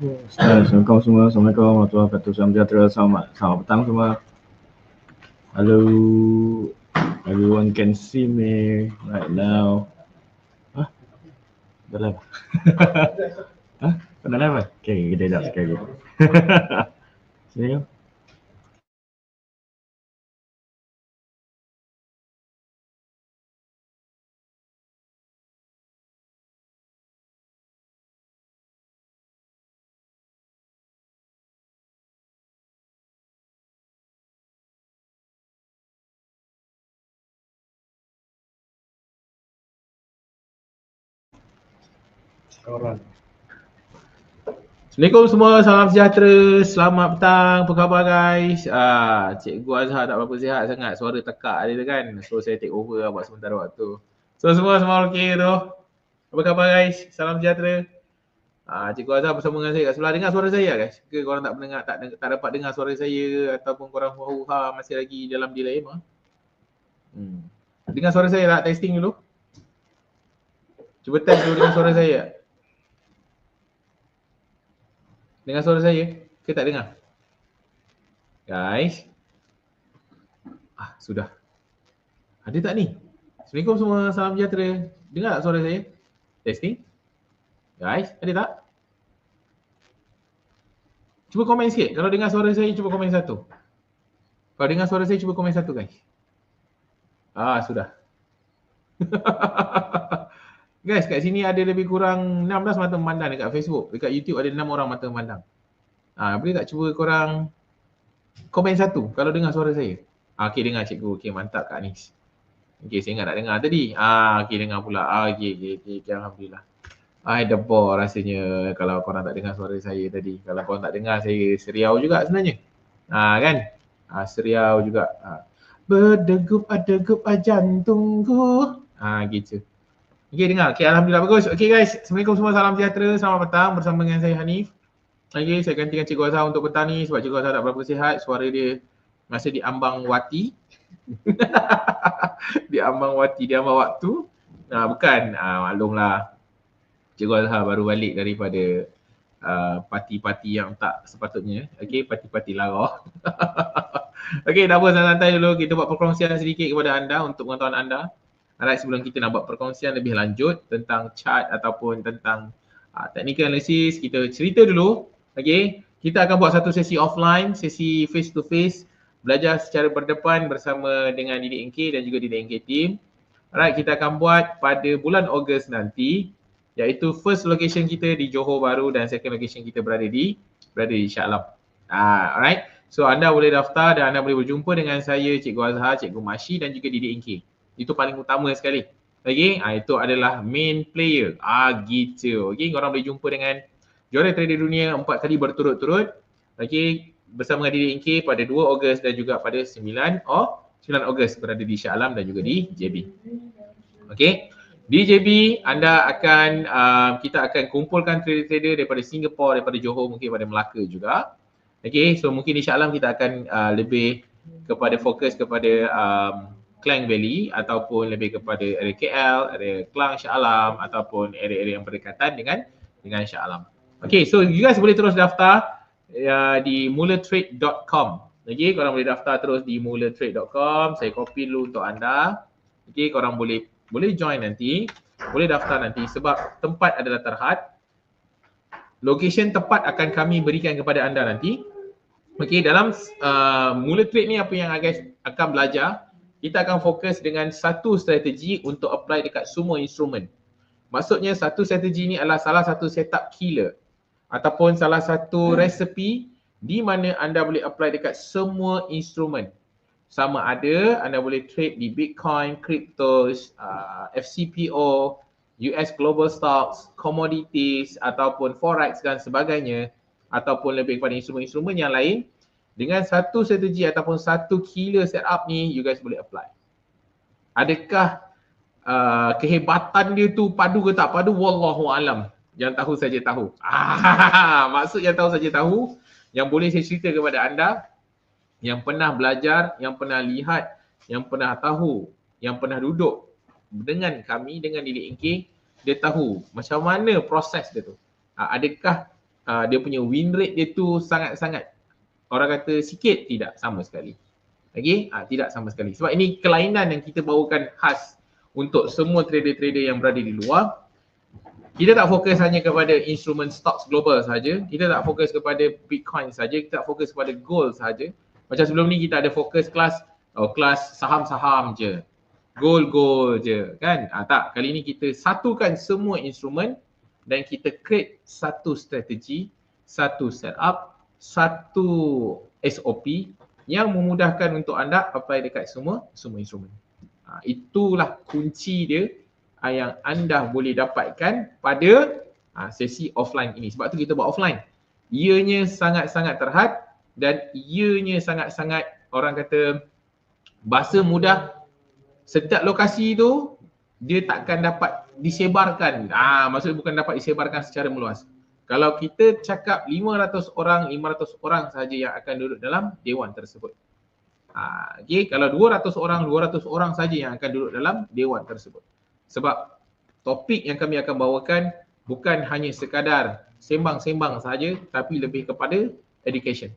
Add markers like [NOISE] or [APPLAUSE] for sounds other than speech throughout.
Assalamualaikum semua. Assalamualaikum warahmatullahi wabarakatuh. Salam sejahtera. Selamat, selamat petang semua. Hello. Everyone can see me right now. Hah? Dah live? [LAUGHS] Hah? Dah live? Okay, kita jap sekali. [LAUGHS] Sini kau. Assalamualaikum semua, salam sejahtera, selamat petang, apa khabar guys? Ah, Cikgu Azhar tak berapa sihat sangat, suara tekak dia kan. So saya take over lah buat sementara waktu. So semua semua okey tu. Apa khabar guys? Salam sejahtera. Ah, Cikgu Azhar bersama dengan saya kat sebelah. Dengar suara saya guys? Ke korang tak mendengar, tak, tak dapat dengar suara saya ataupun korang huha masih lagi dalam delay mah? Hmm. Dengar suara saya tak? Testing dulu. Cuba test dulu dengar suara saya. Dengar suara saya? Ke tak dengar? Guys. Ah, sudah. Ada tak ni? Assalamualaikum semua, salam sejahtera. Dengar tak suara saya? Testing. Guys, ada tak? Cuba komen sikit. Kalau dengar suara saya, cuba komen satu. Kalau dengar suara saya, cuba komen satu guys. Ah, sudah. [LAUGHS] Guys, kat sini ada lebih kurang 16 mata memandang dekat Facebook. Dekat YouTube ada 6 orang mata memandang. Ah, boleh tak cuba korang komen satu kalau dengar suara saya? Ah, okey dengar cikgu. Okey, mantap Kak Anis. Okey, saya ingat nak dengar tadi. Ah, okey dengar pula. Ah, okey, okey, okey, okay, alhamdulillah. I the bore rasanya kalau korang tak dengar suara saya tadi. Kalau korang tak dengar saya seriau juga sebenarnya. Ah, kan? Ah, seriau juga. Ah. Berdegup adegup jantungku. Ah, gitu. Okay dengar. Okay Alhamdulillah bagus. Okay guys. Assalamualaikum semua. Salam sejahtera. Selamat petang bersama dengan saya Hanif. Okay saya gantikan Cikgu Azhar untuk petang ni sebab Cikgu Azhar tak berapa sihat. Suara dia masih di ambang wati. [LAUGHS] di ambang wati, di ambang waktu. Nah bukan. Ah, maklumlah. Cikgu Azhar baru balik daripada uh, parti-parti yang tak sepatutnya. Okay parti-parti lara. okay tak apa santai dulu. Kita buat perkongsian sedikit kepada anda untuk pengetahuan anda. Alright, sebelum kita nak buat perkongsian lebih lanjut tentang chart ataupun tentang uh, technical analysis, kita cerita dulu. Okay, kita akan buat satu sesi offline, sesi face to face, belajar secara berdepan bersama dengan Didik NK dan juga Didik NK team. Alright, kita akan buat pada bulan Ogos nanti iaitu first location kita di Johor Bahru dan second location kita berada di berada di Shah Alam. Ah, alright. So anda boleh daftar dan anda boleh berjumpa dengan saya Cikgu Azhar, Cikgu Mashi dan juga Didik NK. Itu paling utama sekali. Okay, ha, itu adalah main player. Ah gitu. Okay, korang boleh jumpa dengan juara trader dunia empat kali berturut-turut. Okay, bersama dengan Didik NK pada 2 Ogos dan juga pada 9 oh 9 Ogos berada di Shah Alam dan juga di JB. Okay, di JB anda akan uh, kita akan kumpulkan trader-trader daripada Singapore, daripada Johor, mungkin daripada Melaka juga. Okay, so mungkin di Shah Alam kita akan uh, lebih kepada fokus kepada um, Klang Valley ataupun lebih kepada area KL, area Klang Shah Alam ataupun area-area yang berdekatan dengan dengan Shah Alam. Okay, so you guys boleh terus daftar uh, di mulatrade.com. Okay, korang boleh daftar terus di mulatrade.com. Saya copy dulu untuk anda. Okay, korang boleh boleh join nanti. Boleh daftar nanti sebab tempat adalah terhad. Location tepat akan kami berikan kepada anda nanti. Okay, dalam uh, Mula Trade ni apa yang guys akan belajar kita akan fokus dengan satu strategi untuk apply dekat semua instrumen. Maksudnya satu strategi ni adalah salah satu setup killer ataupun salah satu resepi di mana anda boleh apply dekat semua instrumen. Sama ada anda boleh trade di Bitcoin, cryptos, uh, FCPO, US global stocks, commodities ataupun forex dan sebagainya ataupun lebih kepada instrumen-instrumen yang lain dengan satu strategi ataupun satu killer setup ni you guys boleh apply. Adakah uh, kehebatan dia tu padu ke tak padu wallahu alam. Yang tahu saja tahu. Ah, [LAUGHS] maksud yang tahu saja tahu yang boleh saya cerita kepada anda yang pernah belajar, yang pernah lihat, yang pernah tahu, yang pernah duduk dengan kami dengan Didik NK, dia tahu macam mana proses dia tu. Ah, adakah uh, dia punya win rate dia tu sangat-sangat orang kata sikit tidak sama sekali. Okay, uh, tidak sama sekali. Sebab ini kelainan yang kita bawakan khas untuk semua trader-trader yang berada di luar. Kita tak fokus hanya kepada instrumen stocks global saja. Kita tak fokus kepada Bitcoin saja. Kita tak fokus kepada gold saja. Macam sebelum ni kita ada fokus kelas oh, kelas saham-saham je. Gold-gold je kan. Ah, tak, kali ni kita satukan semua instrumen dan kita create satu strategi, satu setup, satu SOP yang memudahkan untuk anda apply dekat semua semua instrumen. Ha, itulah kunci dia ha, yang anda boleh dapatkan pada ha, sesi offline ini. Sebab tu kita buat offline. Ianya sangat-sangat terhad dan ianya sangat-sangat orang kata bahasa mudah setiap lokasi tu dia takkan dapat disebarkan. Ah ha, maksudnya bukan dapat disebarkan secara meluas. Kalau kita cakap 500 orang, 500 orang saja yang akan duduk dalam dewan tersebut. Ha, okay, kalau 200 orang, 200 orang saja yang akan duduk dalam dewan tersebut. Sebab topik yang kami akan bawakan bukan hanya sekadar sembang-sembang saja tapi lebih kepada education.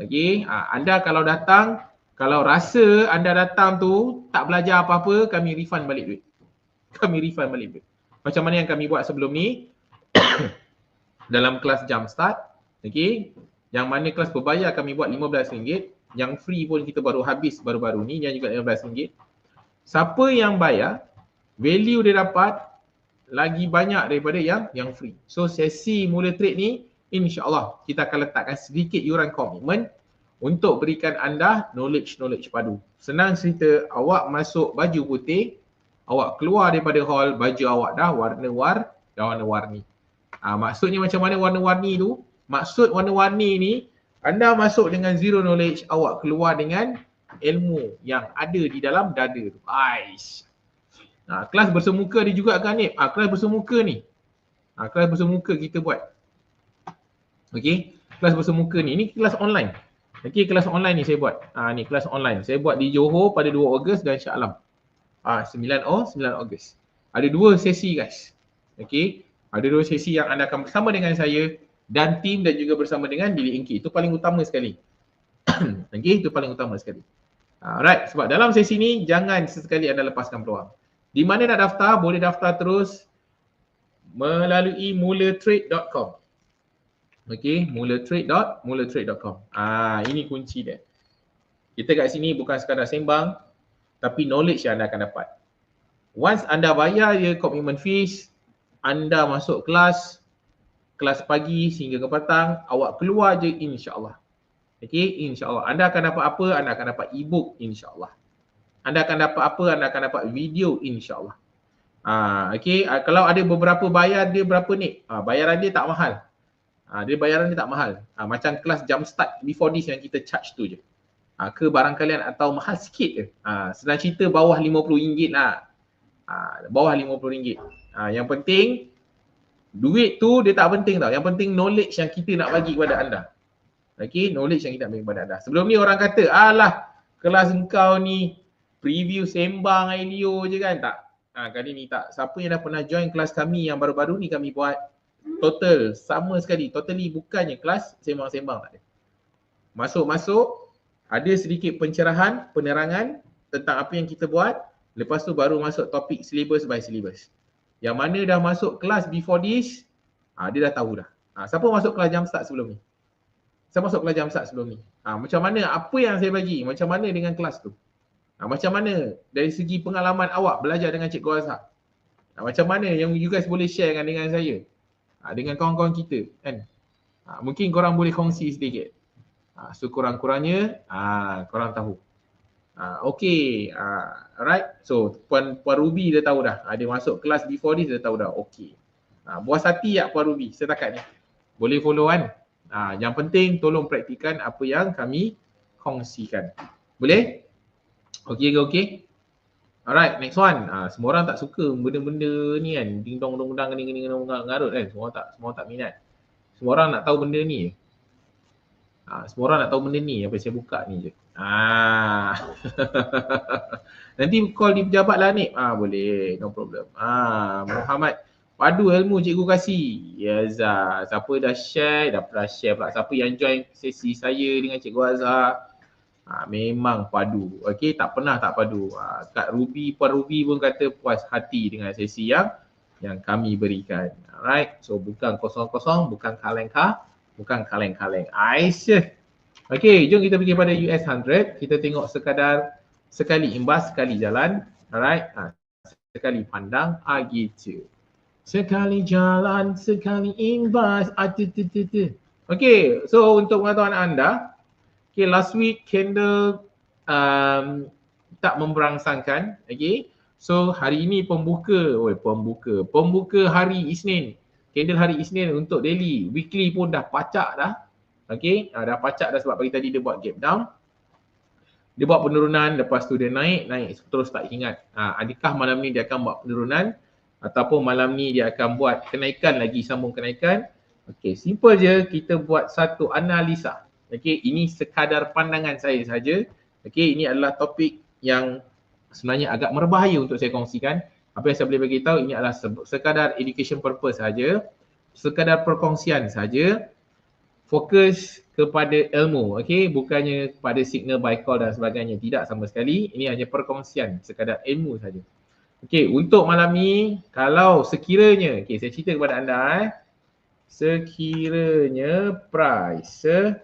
Okay, ha, anda kalau datang, kalau rasa anda datang tu tak belajar apa-apa, kami refund balik duit [LAUGHS] kami refund balik duit. Macam mana yang kami buat sebelum ni [COUGHS] dalam kelas jam start, okay. Yang mana kelas berbayar kami buat RM15, yang free pun kita baru habis baru-baru ni yang juga RM15. Siapa yang bayar, value dia dapat lagi banyak daripada yang yang free. So sesi mula trade ni insya-Allah kita akan letakkan sedikit yuran komitmen untuk berikan anda knowledge-knowledge padu. Senang cerita awak masuk baju putih, awak keluar daripada hall, baju awak dah warna-war dah warna-warni. Ha, maksudnya macam mana warna-warni tu? Maksud warna-warni ni, anda masuk dengan zero knowledge, awak keluar dengan ilmu yang ada di dalam dada tu. Aish. Ha, kelas bersemuka dia juga kan ni? Ha, kelas bersemuka ni. Ha, kelas bersemuka kita buat. Okay, kelas bersemuka ni. Ini kelas online. Okay, kelas online ni saya buat. Ha, ni kelas online. Saya buat di Johor pada 2 Ogos dan Shah Alam. Ah, 9 oh 9 Ogos. Ada dua sesi guys. Okey. Ada dua sesi yang anda akan bersama dengan saya dan tim dan juga bersama dengan Billy Inky. Itu paling utama sekali. [CLEARS THROAT] Okey, itu paling utama sekali. Alright, sebab dalam sesi ni jangan sesekali anda lepaskan peluang. Di mana nak daftar? Boleh daftar terus melalui mulatrade.com. Okey, mulatrade.mulatrade.com. Ah, ini kunci dia. Kita kat sini bukan sekadar sembang, tapi knowledge yang anda akan dapat. Once anda bayar je commitment fees, anda masuk kelas, kelas pagi sehingga ke petang, awak keluar je insyaAllah. Okay, insyaAllah. Anda akan dapat apa? Anda akan dapat e-book insyaAllah. Anda akan dapat apa? Anda akan dapat video insyaAllah. Ha, okay, ha, kalau ada beberapa bayar dia berapa ni? Ha, bayaran dia tak mahal. Ha, dia bayaran dia tak mahal. Ha, macam kelas jump start before this yang kita charge tu je ha, ke barang kalian atau mahal sikit ke? Ha, senang cerita bawah RM50 lah. Ha, bawah RM50. Ha, yang penting duit tu dia tak penting tau. Yang penting knowledge yang kita nak bagi kepada anda. Okay, knowledge yang kita nak bagi kepada anda. Sebelum ni orang kata, alah kelas engkau ni preview sembang Ailio je kan? Tak. Ha, kali ni tak. Siapa yang dah pernah join kelas kami yang baru-baru ni kami buat total sama sekali. Totally bukannya kelas sembang-sembang tak ada. Masuk-masuk ada sedikit pencerahan, penerangan tentang apa yang kita buat. Lepas tu baru masuk topik syllabus by syllabus. Yang mana dah masuk kelas before this, ha, dia dah tahu dah. Ha, siapa masuk kelas jam start sebelum ni? Siapa masuk kelas jam start sebelum ni? Ha, macam mana, apa yang saya bagi? Macam mana dengan kelas tu? Ha, macam mana dari segi pengalaman awak belajar dengan Cikgu Azhar? Ha, macam mana yang you guys boleh share dengan, dengan saya? Ha, dengan kawan-kawan kita kan? Ha, mungkin korang boleh kongsi sedikit. Ha, so kurang-kurangnya ha, korang tahu. Ha, okay, ha, alright. So Puan, Puan Ruby dia tahu dah. Ha, dia masuk kelas before this dia tahu dah. Okay. Ha, buat hati ya Puan Ruby setakat ni. Boleh follow kan? Ha, yang penting tolong praktikan apa yang kami kongsikan. Boleh? Okay ke okay? Alright, next one. Ha, semua orang tak suka benda-benda ni kan. Ding dong dong dang ni ni ngarut kan. Semua tak semua tak minat. Semua orang nak tahu benda ni. Ha, semua orang nak tahu benda ni apa saya buka ni je. Ha. [LAUGHS] Nanti call di pejabat lah ni. Ah boleh, no problem. Ah ha, Muhammad Padu ilmu cikgu kasih. Ya Azhar. Siapa dah share, dah pernah share pula. Siapa yang join sesi saya dengan cikgu Azhar. Ha, memang padu. Okey, tak pernah tak padu. Ha, Kak Ruby, Puan Ruby pun kata puas hati dengan sesi yang yang kami berikan. Alright. So bukan kosong-kosong, bukan kaleng-kaleng, bukan kaleng-kaleng. Aisyah. Okey, jom kita pergi pada US 100. Kita tengok sekadar sekali imbas, sekali jalan. Alright. Ha, sekali pandang. Ah gitu. Sekali jalan, sekali imbas. Tu. Okay, so untuk pengetahuan anda, okay, last week candle um, tak memberangsangkan. Okay, so hari ini pembuka, oh pembuka, pembuka hari Isnin. Candle hari Isnin untuk daily, weekly pun dah pacak dah. Okay, uh, dah pacak dah sebab pagi tadi dia buat gap down. Dia buat penurunan, lepas tu dia naik, naik terus tak ingat. Uh, adakah malam ni dia akan buat penurunan? ataupun malam ni dia akan buat kenaikan lagi sambung kenaikan. Okey, simple je kita buat satu analisa. Okey, ini sekadar pandangan saya saja. Okey, ini adalah topik yang sebenarnya agak berbahaya untuk saya kongsikan. Apa yang saya boleh bagi tahu ini adalah sekadar education purpose saja. Sekadar perkongsian saja. Fokus kepada ilmu, okey, bukannya pada signal by call dan sebagainya. Tidak sama sekali. Ini hanya perkongsian, sekadar ilmu saja. Okey, untuk malam ni kalau sekiranya, okey saya cerita kepada anda eh. Sekiranya price eh,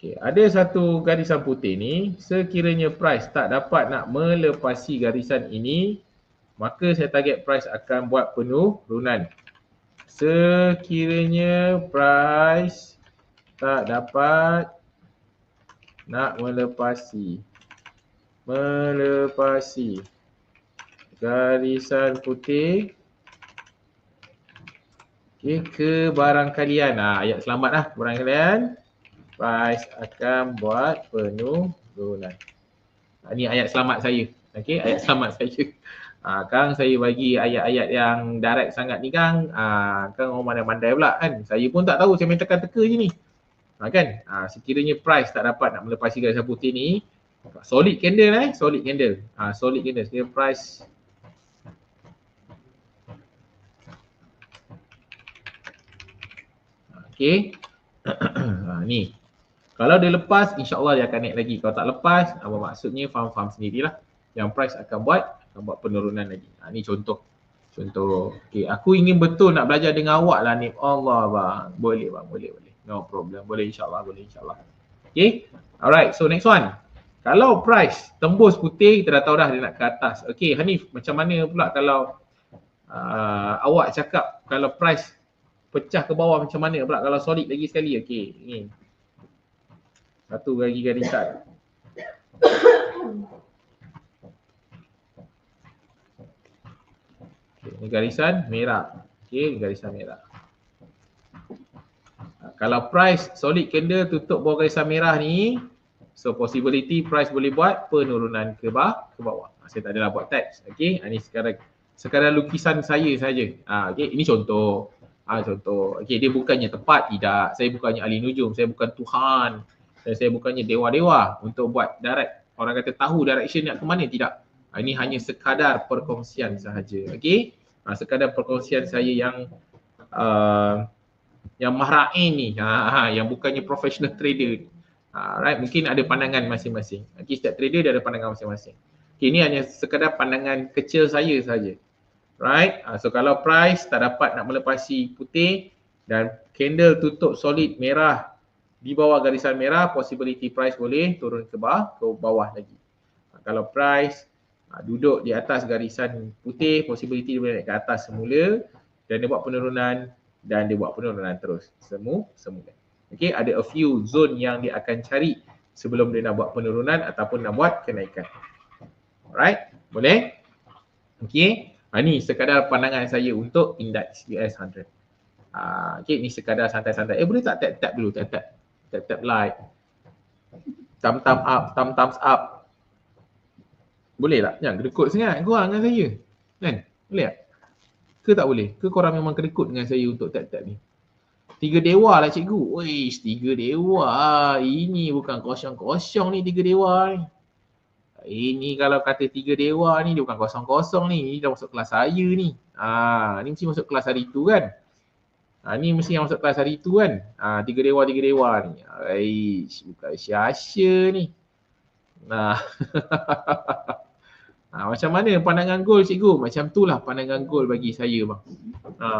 Okey, ada satu garisan putih ni, sekiranya price tak dapat nak melepasi garisan ini, maka saya target price akan buat penurunan. Sekiranya price tak dapat nak melepasi melepasi garisan putih okay, ke barang kalian. Ha, ayat selamat lah barang kalian. Price akan buat penurunan. Ha, ni ayat selamat saya. Okay, ayat selamat [LAUGHS] saya. Ha, Kang saya bagi ayat-ayat yang direct sangat ni Kang. Ha, Kang orang pandai-pandai pula kan. Saya pun tak tahu saya main tekan-teka je ni. Ha, kan? Ha, sekiranya price tak dapat nak melepasi garisan putih ni, solid candle eh, solid candle. Ha, solid candle. Sekiranya price Okay. ha, [CLEARS THROAT] ni. Kalau dia lepas, insyaAllah dia akan naik lagi. Kalau tak lepas, apa maksudnya faham-faham sendirilah. Yang price akan buat, akan buat penurunan lagi. Ha, ni contoh. Contoh. Okay. Aku ingin betul nak belajar dengan awak lah ni. Allah bang. Boleh bang, boleh, boleh. No problem. Boleh insyaAllah. Boleh insyaAllah. Okay. Alright. So next one. Kalau price tembus putih, kita dah tahu dah dia nak ke atas. Okay Hanif, macam mana pula kalau uh, awak cakap kalau price pecah ke bawah macam mana pula kalau solid lagi sekali. Okay. Ni. Satu lagi garisan. Okay. Garisan merah. Okay. Garisan merah. Kalau price solid candle tutup bawah garisan merah ni, so possibility price boleh buat penurunan ke bawah. Ke bawah. Ha, saya tak adalah buat teks. Okay, ini ha, sekarang sekarang lukisan saya saja. Ha, okay, ini contoh. Ha, contoh. Okay, dia bukannya tepat, tidak. Saya bukannya ahli nujum, saya bukan Tuhan. Dan saya bukannya dewa-dewa untuk buat direct. Orang kata tahu direction nak ke mana, tidak. Ha, ini hanya sekadar perkongsian sahaja. Okay, ha, sekadar perkongsian saya yang uh, yang mahrain ni. Ha, ha, yang bukannya professional trader. Right mungkin ada pandangan masing-masing. Okay, setiap trader dia ada pandangan masing-masing. Okay, ini hanya sekadar pandangan kecil saya saja. Right? So kalau price tak dapat nak melepasi putih dan candle tutup solid merah di bawah garisan merah possibility price boleh turun ke bawah ke bawah lagi. Kalau price ha, duduk di atas garisan putih possibility dia boleh naik ke atas semula dan dia buat penurunan dan dia buat penurunan terus semu semula. Okey, ada a few zone yang dia akan cari sebelum dia nak buat penurunan ataupun nak buat kenaikan. Alright, boleh? Okey, ha, ni sekadar pandangan saya untuk indeks US 100. Ha, okey, ni sekadar santai-santai. Eh boleh tak tap-tap dulu, tap-tap. Tap-tap like. Thumb thumb up, thumb thumbs up. Boleh tak? Jangan kedekut sangat korang dengan saya. Kan? Boleh tak? Ke tak boleh? Ke korang memang kedekut dengan saya untuk tap-tap ni? Tiga dewa lah cikgu. Weish, tiga dewa. Ini bukan kosong-kosong ni tiga dewa ni. Ini kalau kata tiga dewa ni dia bukan kosong-kosong ni. Ni dah masuk kelas saya ni. Ha, ni mesti masuk kelas hari tu kan. Ha, ni mesti yang masuk kelas hari tu kan. Ha, tiga dewa, tiga dewa ni. Aish, bukan sia-sia ni. Nah. [LAUGHS] ha, macam mana pandangan gol cikgu? Macam tu lah pandangan gol bagi saya bang. Ha. [LAUGHS]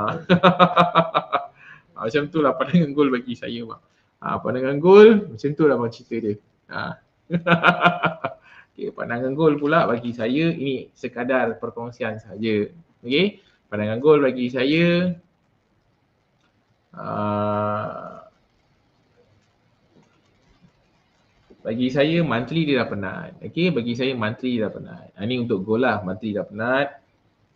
ha macam tu lah pandangan gol bagi saya bang. Ha, pandangan gol macam tu lah bang cerita dia. Ha. [LAUGHS] okay, pandangan gol pula bagi saya ini sekadar perkongsian saja. Okey. Pandangan gol bagi saya uh, bagi saya monthly dia dah penat. Okey, bagi saya monthly dah penat. Ini ha, untuk gol lah, monthly dah penat.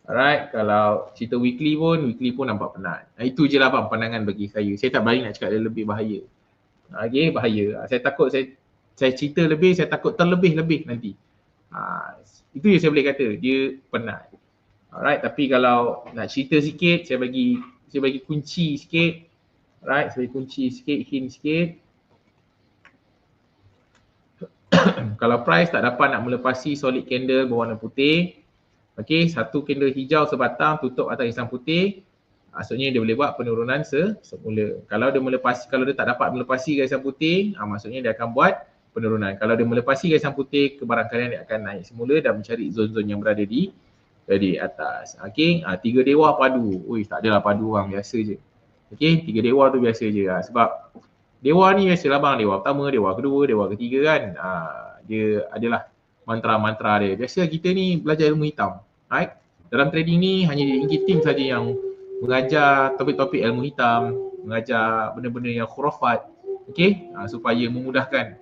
Alright, kalau cerita weekly pun, weekly pun nampak penat. Ha, itu je lah bang pandangan bagi saya. Saya tak berani nak cakap dia lebih bahaya. Okay, bahaya. Saya takut saya saya cerita lebih, saya takut terlebih-lebih nanti. Ha, itu je saya boleh kata, dia penat. Alright, tapi kalau nak cerita sikit, saya bagi saya bagi kunci sikit. Alright, saya bagi kunci sikit, hint sikit. Kalau price tak dapat nak melepasi solid candle berwarna putih, okay, satu candle hijau sebatang tutup atas hitam putih, maksudnya dia boleh buat penurunan se semula. Kalau dia melepasi kalau dia tak dapat melepasi garisan putih, ah, maksudnya dia akan buat penurunan. Kalau dia melepasi garisan putih, kebarangkalian dia akan naik semula dan mencari zon-zon yang berada di di atas. Okey, ah, tiga dewa padu. Ui, tak adalah padu orang biasa je. Okey, tiga dewa tu biasa je ah, sebab dewa ni biasalah bang, dewa pertama, dewa kedua, dewa ketiga kan. Ah, dia adalah mantra-mantra dia. Biasa kita ni belajar ilmu hitam. Right? Dalam trading ni hanya Inky Team saja yang mengajar topik-topik ilmu hitam, mengajar benda-benda yang khurafat, okey, ha, supaya memudahkan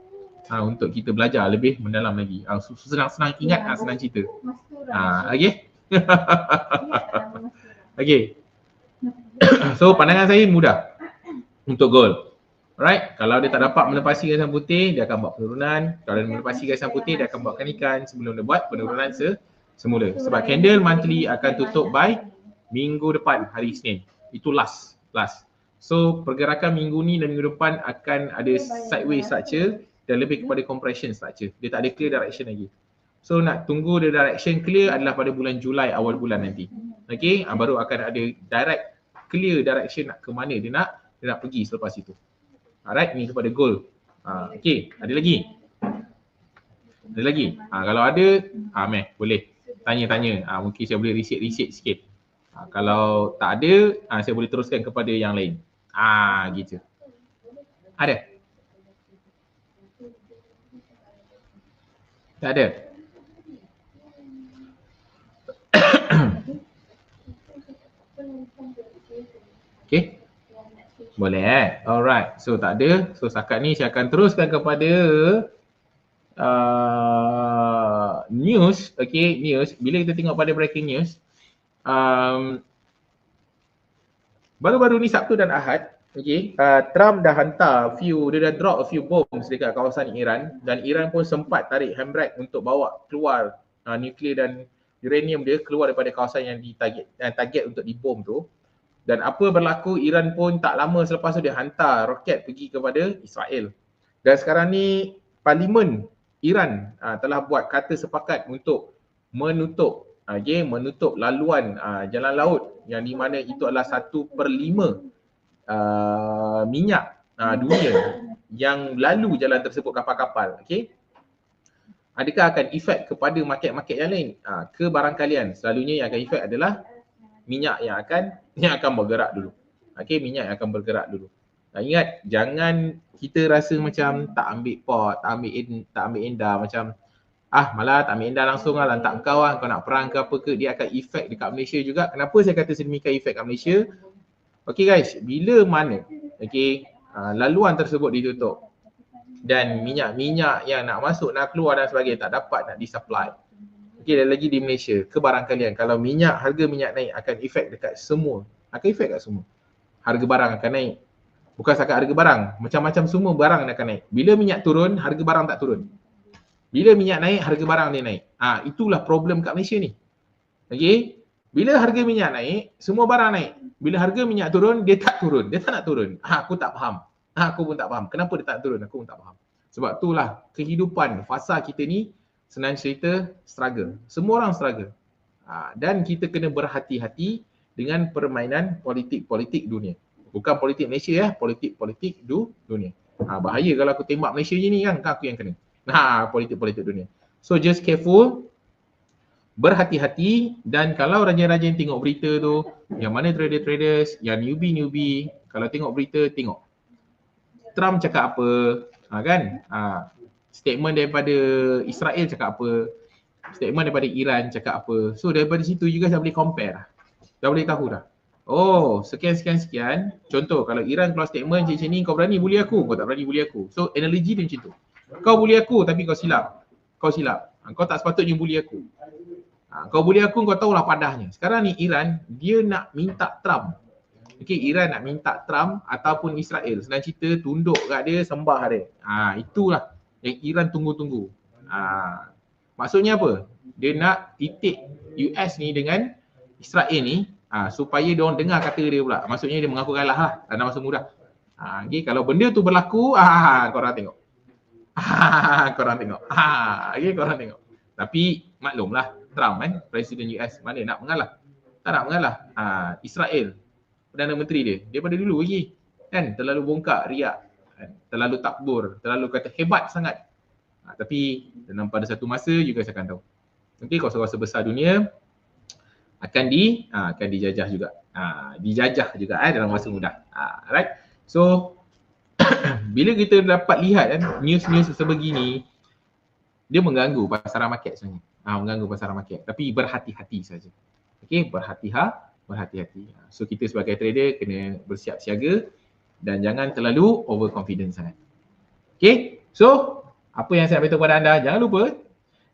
ha, untuk kita belajar lebih mendalam lagi. Ha, senang-senang ingat, ha, senang cerita. Ha, okey. [LAUGHS] [LAUGHS] okey. [COUGHS] so pandangan saya mudah untuk goal. Alright, kalau dia tak dapat melepasi garisan putih, dia akan buat penurunan. Kalau dia melepasi garisan putih, dia akan buatkan ikan sebelum dia buat penurunan se semula. Sebab candle monthly akan tutup by minggu depan hari Isnin. Itu last, last. So pergerakan minggu ni dan minggu depan akan ada sideways structure dan lebih kepada compression structure. Dia tak ada clear direction lagi. So nak tunggu the direction clear adalah pada bulan Julai awal bulan nanti. Okay, ah, baru akan ada direct clear direction nak ke mana dia nak dia nak pergi selepas itu. Alright, ni kepada goal. Ha, okay, ada lagi? Ada lagi? Ha, kalau ada, ha, meh, boleh tanya-tanya. Ha, mungkin saya boleh reset-reset sikit. Ha, kalau tak ada, ha, saya boleh teruskan kepada yang lain. Ah, gitu. Ada? Tak ada? okay. Boleh eh? Alright. So tak ada. So setakat ni saya akan teruskan kepada uh, news. Okay, news. Bila kita tengok pada breaking news, um, baru-baru ni Sabtu dan Ahad, okay, uh, Trump dah hantar few, dia dah drop a few bombs dekat kawasan Iran dan Iran pun sempat tarik handbrake untuk bawa keluar uh, nuklear dan uranium dia keluar daripada kawasan yang ditarget yang target untuk dibom tu. Dan apa berlaku Iran pun tak lama selepas tu dia hantar roket pergi kepada Israel. Dan sekarang ni parlimen Iran uh, telah buat kata sepakat untuk menutup okay, menutup laluan uh, jalan laut yang di mana itu adalah satu per lima uh, minyak uh, dunia yang lalu jalan tersebut kapal-kapal. Okay. Adakah akan efek kepada market-market yang lain? Barang kalian? Selalunya yang akan efek adalah minyak yang akan yang akan bergerak dulu. Okay, minyak akan bergerak dulu. Nah, ingat jangan kita rasa macam tak ambil pot, tak ambil in, tak ambil indah macam ah malah tak ambil indah langsung lah lantak kau lah kau nak perang ke apa ke dia akan efek dekat Malaysia juga kenapa saya kata sedemikian efek kat Malaysia Okay guys bila mana okay uh, laluan tersebut ditutup dan minyak-minyak yang nak masuk nak keluar dan sebagainya tak dapat nak disupply okay lagi di Malaysia ke barang kalian kalau minyak harga minyak naik akan efek dekat semua akan efek kat semua harga barang akan naik bukan setakat harga barang macam-macam semua barang akan naik bila minyak turun harga barang tak turun bila minyak naik, harga barang dia naik. Ah, ha, itulah problem kat Malaysia ni. Okey. Bila harga minyak naik, semua barang naik. Bila harga minyak turun, dia tak turun. Dia tak nak turun. Ha, aku tak faham. Ha, aku pun tak faham. Kenapa dia tak turun? Aku pun tak faham. Sebab itulah kehidupan fasa kita ni senang cerita struggle. Semua orang struggle. Ha, dan kita kena berhati-hati dengan permainan politik-politik dunia. Bukan politik Malaysia ya, politik-politik du dunia. Ha, bahaya kalau aku tembak Malaysia je ni kan, kan aku yang kena. Ha, politik-politik dunia. So just careful, berhati-hati dan kalau rajin-rajin tengok berita tu, yang mana trader-traders, yang newbie-newbie, kalau tengok berita, tengok. Trump cakap apa, ha, kan? Ha, statement daripada Israel cakap apa, statement daripada Iran cakap apa. So daripada situ juga saya boleh compare lah. Dah boleh tahu dah. Oh, sekian sekian sekian. Contoh kalau Iran keluar statement macam ni kau berani bully aku, kau tak berani bully aku. So analogi dia macam tu. Kau bully aku tapi kau silap. Kau silap. Ha, kau tak sepatutnya bully aku. Ha, kau bully aku kau tahulah padahnya. Sekarang ni Iran dia nak minta Trump. Okay, Iran nak minta Trump ataupun Israel. Senang cerita tunduk kat dia, sembah dia. Ha, itulah yang Iran tunggu-tunggu. Ha, maksudnya apa? Dia nak titik US ni dengan Israel ni ha, supaya dia orang dengar kata dia pula. Maksudnya dia mengaku kalah lah dalam masa mudah. Ha, okay, kalau benda tu berlaku, ha, korang tengok. Ha, korang tengok. Ha, okay, korang tengok. Tapi maklumlah Trump kan, Presiden US mana nak mengalah. Tak nak mengalah. Ha, Israel, Perdana Menteri dia, daripada dulu lagi. Kan, terlalu bongkak, riak. Kan? Terlalu takbur, terlalu kata hebat sangat. Ha, tapi dalam pada satu masa juga saya akan tahu. Okay, kawasan-kawasan besar dunia akan di ha, akan dijajah juga. Ha, dijajah juga eh dalam masa mudah. Ha, right. So [COUGHS] bila kita dapat lihat kan news-news sebegini dia mengganggu pasaran market sebenarnya. Ha, mengganggu pasaran market. Tapi berhati-hati saja. Okey, berhati-hati, berhati-hati. Ha, so kita sebagai trader kena bersiap siaga dan jangan terlalu overconfident sangat. Okey. So apa yang saya nak beritahu kepada anda, jangan lupa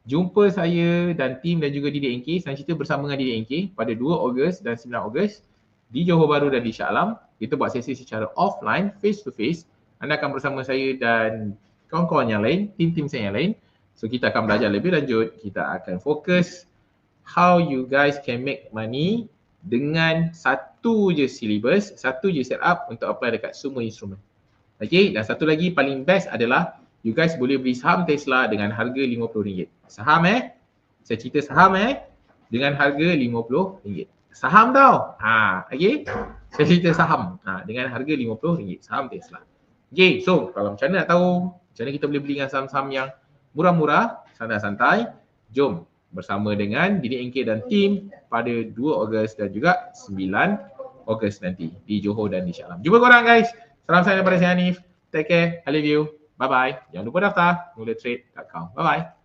jumpa saya dan tim dan juga Didik NK Saya cerita bersama dengan Didik NK pada 2 Ogos dan 9 Ogos di Johor Bahru dan di Shah Alam. Kita buat sesi secara offline, face to face. Anda akan bersama saya dan kawan-kawan yang lain, tim-tim saya yang lain. So kita akan belajar lebih lanjut. Kita akan fokus how you guys can make money dengan satu je syllabus, satu je setup untuk apply dekat semua instrumen. Okay, dan satu lagi paling best adalah you guys boleh beli saham Tesla dengan harga RM50. Saham eh? Saya cerita saham eh? Dengan harga RM50. Saham tau. Ha, okay. Saya cerita saham ha, dengan harga RM50. Saham Tesla. Okay, so kalau macam mana nak tahu macam mana kita boleh beli dengan saham-saham yang murah-murah, santai-santai, jom bersama dengan Didi NK dan tim pada 2 Ogos dan juga 9 Ogos nanti di Johor dan di Shah Alam. Jumpa korang guys. Salam saya daripada saya Hanif. Take care. I love you. Bye bye. Jangan lupa daftar mulatrade.com. Bye bye.